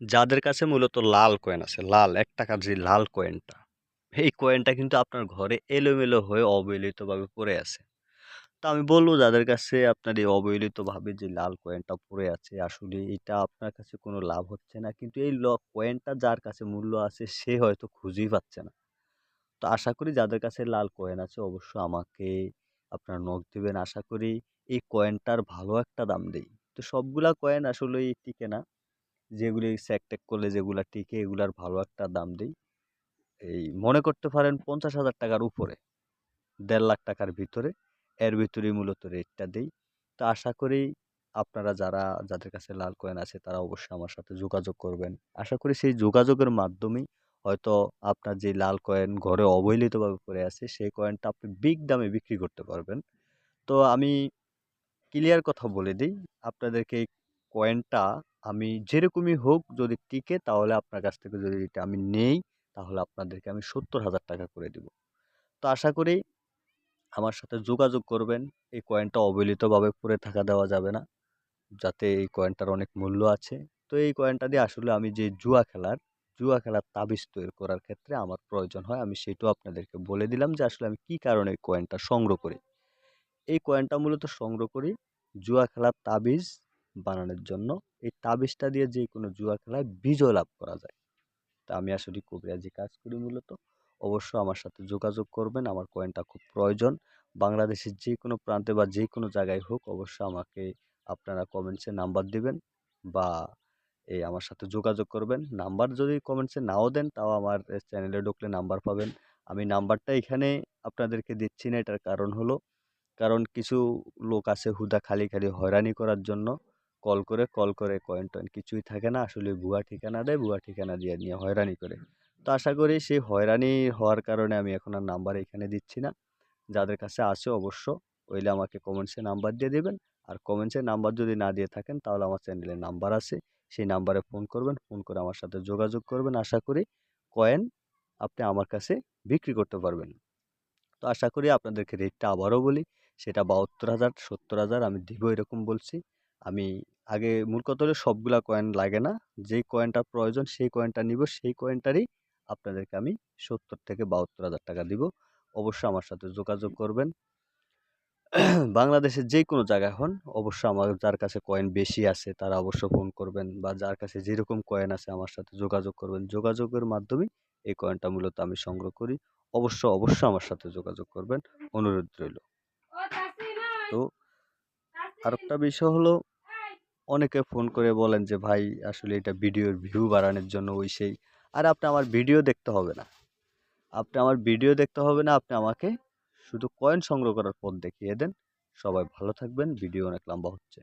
যাদের কাছে মূলত লাল কয়েন আছে, লাল ৳১ যে লাল কয়েনটা, এই কয়েনটা কিন্তু আপনার ঘরে এলোমেলো হয়ে অবহেলিতভাবে পড়ে আছে। তো আমি বলব যাদের কাছে আপনার এই অবহেলিতভাবে যে লাল কয়েনটা পড়ে আছে, আসলে এটা আপনার কাছে কোনো লাভ হচ্ছে না। কিন্তু এই ল কয়েনটা যার কাছে মূল্য আছে সে হয়তো খুঁজেই পাচ্ছে না। তো আশা করি যাদের কাছে লাল কয়েন আছে অবশ্য আমাকে আপনার নখ দেবেন আশা করি এই কয়েনটার ভালো একটা দাম দেই। তো সবগুলা কয়েন আসলেই টিকে না। যেগুলি স্যাক-ট্যাক করলে যেগুলা টিকে এগুলার ভালো একটা দাম দেই। এই মনে করতে পারেন পঞ্চাশ হাজার টাকার উপরে, দেড় লাখ টাকার ভিতরে, এর ভিতরেই মূলত রেটটা দেই। তো আশা করি আপনারা যারা যাদের কাছে লাল কয়েন আছে তারা অবশ্যই আমার সাথে যোগাযোগ করবেন। আশা করি সেই যোগাযোগের মাধ্যমেই হয়তো আপনার যে লাল কয়েন ঘরে অবহেলিতভাবে পড়ে আছে সেই কয়েনটা আপনি বিগ দামে বিক্রি করতে পারবেন। তো আমি ক্লিয়ার কথা বলে দিই আপনাদেরকে এই কয়েনটা আমি যেরকমই হোক যদি টিকে তাহলে আপনার কাছ থেকে যদি এটা আমি নেই তাহলে আপনাদেরকে আমি ৳৭০,০০০ করে দিব। তো আশা করি আমার সাথে যোগাযোগ করবেন। এই কয়েনটা অবহেলিতভাবে পড়ে থাকা দেওয়া যাবে না। যাতে এই কয়েনটার অনেক মূল্য আছে। তো এই কয়েনটা দিয়ে আসলে আমি যে জুয়া খেলার, জুয়া খেলার তাবিজ তৈরি করার ক্ষেত্রে আমার প্রয়োজন হয়। আমি সেটাও আপনাদেরকে বলে দিলাম যে আসলে আমি কি কারণে এই কয়েনটা সংগ্রহ করি। এই কয়েনটা মূলত সংগ্রহ করি জুয়া খেলার তাবিজ বানানোর জন্য। এই তাবিজটা দিয়ে যে কোনো জুয়া খেলায় বিজয় লাভ করা যায়। তা আমি আসলে কবিরাজি কাজ করি মূলত। অবশ্য আমার সাথে যোগাযোগ করবেন। আমার কয়েনটা খুব প্রয়োজন। বাংলাদেশের যে কোনো প্রান্তে বা যে কোনো জায়গায় হোক অবশ্যই আমাকে আপনারা কমেন্টসে নাম্বার দিবেন বা এই আমার সাথে যোগাযোগ করবেন। নাম্বার যদি কমেন্টসে নাও দেন তাও আমার চ্যানেলে ঢুকলে নাম্বার পাবেন। আমি নাম্বারটা এখানে আপনাদেরকে দিচ্ছি না এটার কারণ হলো, কারণ কিছু লোক আছে হুদা খালি, খালি হয়রানি করার জন্য কল করে, কল করে কয়েন-টয়েন কিছুই থাকে না। আসলে ভুয়া ঠিকানা দেয়, ভুয়া ঠিকানা দিয়ে নিয়ে হয়রানি করে। তো আশা করি সেই হয়রানি হওয়ার কারণে আমি এখন আর নাম্বার এখানে দিচ্ছি না। যাদের কাছে আছে অবশ্য হইলে আমাকে কমেন্টসে নাম্বার দিয়ে দেবেন আর কমেন্টসে নাম্বার যদি না দিয়ে থাকেন তাহলে আমার চ্যানেলে নাম্বার আছে। সেই নাম্বারে ফোন করবেন। ফোন করে আমার সাথে যোগাযোগ করবেন। আশা করি কয়েন আপনি আমার কাছে বিক্রি করতে পারবেন। তো আশা করি আপনাদেরকে রেটটা আবারও বলি, সেটা ৳৭২,০০০, ৳৭০,০০০ আমি দিব এরকম বলছি। আমি আগে মূল কথা হলো সবগুলা কয়েন লাগে না। যেই কয়েনটা প্রয়োজন সেই কয়েনটা নিব। সেই কয়েনটারই আপনাদেরকে আমি ৳৭০,০০০-৭২,০০০ দিব। অবশ্যই আমার সাথে যোগাযোগ করবেন। বাংলাদেশের যে কোনো জায়গায় হন অবশ্যই আমার যার কাছে কয়েন বেশি আছে তারা অবশ্য ফোন করবেন বা যার কাছে যেরকম কয়েন আছে আমার সাথে যোগাযোগ করবেন। যোগাযোগের মাধ্যমেই এই কয়েনটা মূলত আমি সংগ্রহ করি। অবশ্য, অবশ্যই আমার সাথে যোগাযোগ করবেন। অনুরোধ রইল। তো আরেকটা বিষয় হলো অনেকে ফোন করে বলেন যে, "ভাই আসলে এটা ভিডিওর ভিউ বাড়ানোর জন্য ওই সেই।" আর আপনি আমার ভিডিও দেখতে হবে না। আপনি আমার ভিডিও দেখতে হবে না। আপনি আমাকে শুধু কয়েন সংগ্রহ করার পথ দেখিয়ে দেন। সবাই ভালো থাকবেন। ভিডিও অনেক লম্বা হচ্ছে।